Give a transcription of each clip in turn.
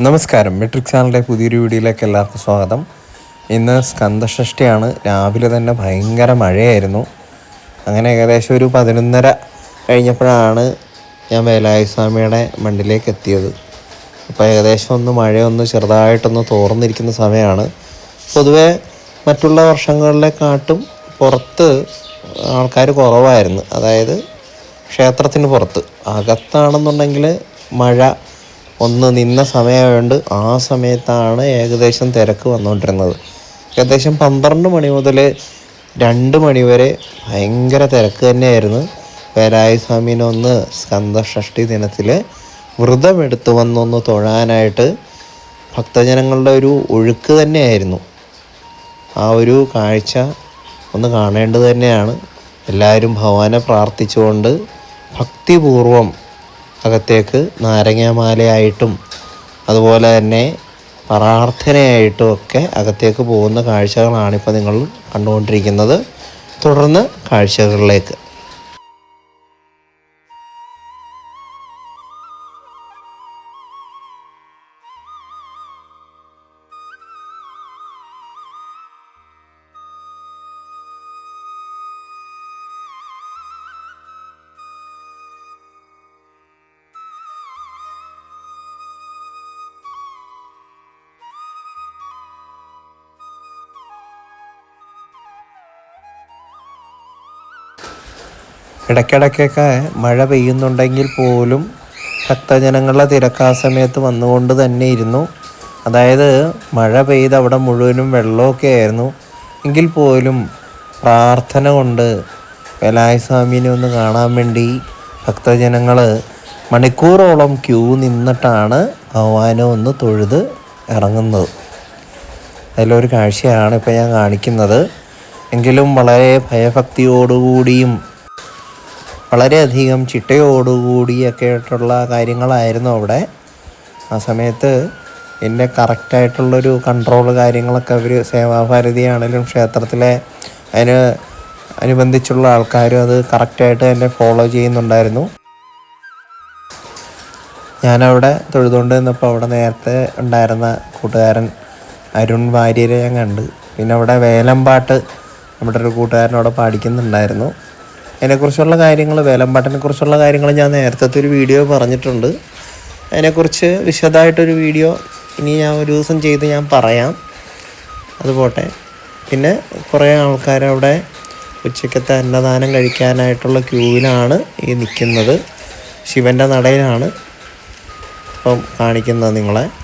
നമസ്കാരം. മെട്രിക് ചാനലിന്റെ പുതിയൊരു വീഡിയോയിലേക്ക് എല്ലാവർക്കും സ്വാഗതം. ഇന്ന് സ്കന്ധഷ്ടിയാണ്. രാവിലെ തന്നെ ഭയങ്കര മഴയായിരുന്നു. അങ്ങനെ ഏകദേശം ഒരു പതിനൊന്നര കഴിഞ്ഞപ്പോഴാണ് ഞാൻ വേലായ സ്വാമിയുടെ മണ്ടിലേക്ക് എത്തിയത്. അപ്പോൾ ഏകദേശം ഒന്ന് മഴയൊന്ന് ചെറുതായിട്ടൊന്ന് തോർന്നിരിക്കുന്ന സമയമാണ്. പൊതുവേ മറ്റുള്ള വർഷങ്ങളിലെക്കാട്ടും പുറത്ത് ആൾക്കാർ കുറവായിരുന്നു. അതായത് ക്ഷേത്രത്തിന് പുറത്ത്. അകത്താണെന്നുണ്ടെങ്കിൽ മഴ ഒന്ന് നിന്ന സമയമായതുകൊണ്ട് ആ സമയത്താണ് ഏകദേശം തിരക്ക് വന്നുകൊണ്ടിരുന്നത്. ഏകദേശം പന്ത്രണ്ട് മണി മുതൽ രണ്ട് മണി വരെ ഭയങ്കര തിരക്ക് തന്നെയായിരുന്നു. വേലായ സ്വാമിനൊന്ന് ഒന്ന് സ്കന്ദഷഷ്ടി ദിനത്തിൽ വ്രതമെടുത്ത് വന്നൊന്ന് തൊഴാനായിട്ട് ഭക്തജനങ്ങളുടെ ഒരു ഒഴുക്ക് തന്നെയായിരുന്നു. ആ ഒരു കാഴ്ച ഒന്ന് കാണേണ്ടത് തന്നെയാണ്. എല്ലാവരും ഭഗവാനെ പ്രാർത്ഥിച്ചുകൊണ്ട് ഭക്തിപൂർവം അകത്തേക്ക് നാരങ്ങാമാലയായിട്ടും അതുപോലെ തന്നെ പ്രാർത്ഥനയായിട്ടും ഒക്കെ അകത്തേക്ക് പോകുന്ന കാഴ്ചകളാണ് ഇപ്പോൾ നിങ്ങൾ കണ്ടുകൊണ്ടിരിക്കുന്നത്. തുടർന്ന് കാഴ്ചകളിലേക്ക്. ഇടയ്ക്കിടയ്ക്കൊക്കെ മഴ പെയ്യുന്നുണ്ടെങ്കിൽ പോലും ഭക്തജനങ്ങളുടെ തിരക്ക് ആ സമയത്ത് വന്നുകൊണ്ട് തന്നെ ഇരുന്നു. അതായത് മഴ പെയ്ത് അവിടെ മുഴുവനും വെള്ളമൊക്കെ ആയിരുന്നു. എങ്കിൽ പോലും പ്രാർത്ഥന കൊണ്ട് വേലായ സ്വാമിനെ ഒന്ന് കാണാൻ വേണ്ടി ഭക്തജനങ്ങൾ മണിക്കൂറോളം ക്യൂ നിന്നിട്ടാണ് ഭഗവാനെ ഒന്ന് തൊഴുത് ഇറങ്ങുന്നത്. അതിലൊരു കാഴ്ചയാണ് ഇപ്പോൾ ഞാൻ കാണിക്കുന്നത്. എങ്കിലും വളരെ ഭയഭക്തിയോടുകൂടിയും വളരെയധികം ചിട്ടയോടുകൂടിയൊക്കെ ആയിട്ടുള്ള കാര്യങ്ങളായിരുന്നു അവിടെ. ആ സമയത്ത് എന്റെ കറക്റ്റായിട്ടുള്ളൊരു കൺട്രോൾ കാര്യങ്ങളൊക്കെ അവർ സേവാഭാരതിയാണെങ്കിലും ക്ഷേത്രത്തിലെ അതിന് അനുബന്ധിച്ചുള്ള ആൾക്കാരും അത് കറക്റ്റായിട്ട് എന്നെ ഫോളോ ചെയ്യുന്നുണ്ടായിരുന്നു. ഞാനവിടെ തൊഴുതുകൊണ്ട് നിന്നപ്പോൾ അവിടെ നേരത്തെ ഉണ്ടായിരുന്ന കൂട്ടുകാരൻ അരുൺ വാര്യരെ ഞാൻ കണ്ട്. പിന്നെ അവിടെ വേലമ്പാട്ട് നമ്മുടെ ഒരു കൂട്ടുകാരനോട് പാടിക്കുന്നുണ്ടായിരുന്നു. അതിനെക്കുറിച്ചുള്ള കാര്യങ്ങൾ വേലമ്പാട്ടിനെ കുറിച്ചുള്ള കാര്യങ്ങൾ ഞാൻ നേരത്തെ ഒരു വീഡിയോ പറഞ്ഞിട്ടുണ്ട്. അതിനെക്കുറിച്ച് വിശദമായിട്ടൊരു വീഡിയോ ഇനി ഞാൻ ഒരു ദിവസം ചെയ്ത് ഞാൻ പറയാം. അതുപോട്ടെ. പിന്നെ കുറേ ആൾക്കാരവിടെ ഉച്ചക്കത്തെ അന്നദാനം കഴിക്കാനായിട്ടുള്ള ക്യൂവിലാണ് ഈ നിൽക്കുന്നത്. ശിവന്റെ നടയിലാണ്. ഇപ്പം കാണിക്കുന്നത് നിങ്ങളെ.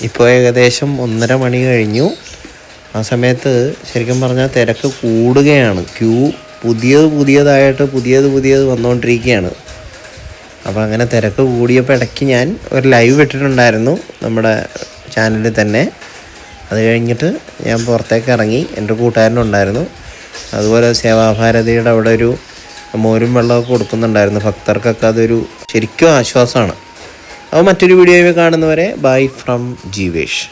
ഇപ്പോൾ ഏകദേശം ഒന്നര മണി കഴിഞ്ഞു. ആ സമയത്ത് ശരിക്കും പറഞ്ഞാൽ തിരക്ക് കൂടുകയാണ്. ക്യൂ പുതിയത് പുതിയതായിട്ട് പുതിയത് പുതിയത് വന്നുകൊണ്ടിരിക്കുകയാണ്. അപ്പോൾ അങ്ങനെ തിരക്ക് കൂടിയപ്പോൾ ഇടയ്ക്ക് ഞാൻ ഒരു ലൈവ് ഇട്ടിട്ടുണ്ടായിരുന്നു നമ്മുടെ ചാനലിൽ തന്നെ. അത് കഴിഞ്ഞിട്ട് ഞാൻ പുറത്തേക്ക് ഇറങ്ങി എന്റെ കൂട്ടുകാരനുണ്ടായിരുന്നു. അതുപോലെ സേവാഭാരതിയുടെ അവിടെ ഒരു മോരും വെള്ളമൊക്കെ കൊടുക്കുന്നുണ്ടായിരുന്നു. ഭക്തർക്കൊക്കെ അതൊരു ശരിക്കും ആശ്വാസമാണ്. അപ്പോൾ മറ്റൊരു വീഡിയോയിൽ കാണുന്നവരെ ബൈ ഫ്രം ജീവേഷ്.